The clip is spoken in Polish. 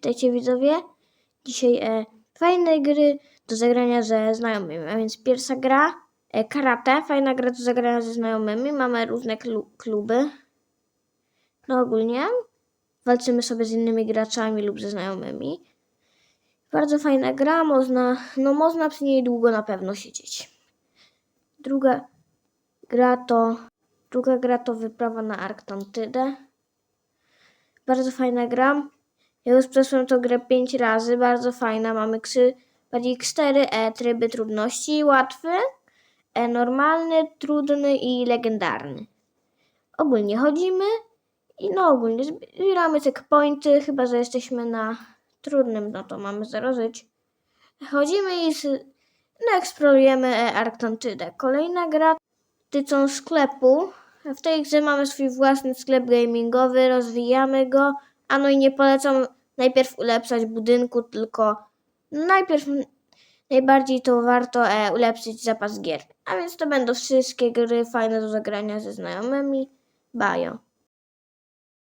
Witajcie widzowie. Dzisiaj e, fajne gry do zagrania ze znajomymi. A więc pierwsza gra e, karate. Fajna gra do zagrania ze znajomymi. Mamy różne klu- kluby. No ogólnie walczymy sobie z innymi graczami lub ze znajomymi. Bardzo fajna gra. Można, no można przy niej długo na pewno siedzieć. Druga gra to druga gra to wyprawa na Arktantydę. Bardzo fajna gra. Ja już przeszłem tą grę 5 razy, bardzo fajna. Mamy krzy, bardziej 4 e, tryby trudności. Łatwy, e, normalny, trudny i legendarny. Ogólnie chodzimy i no ogólnie zbieramy checkpointy, chyba że jesteśmy na trudnym, no to mamy 0 żyć. Chodzimy i no, eksplorujemy e, Arktantydę. Kolejna gra dotyczą sklepu. W tej grze mamy swój własny sklep gamingowy, rozwijamy go, a no i nie polecam najpierw ulepszać budynku, tylko najpierw najbardziej to warto e, ulepszyć zapas gier. A więc to będą wszystkie gry fajne do zagrania ze znajomymi. Bajo.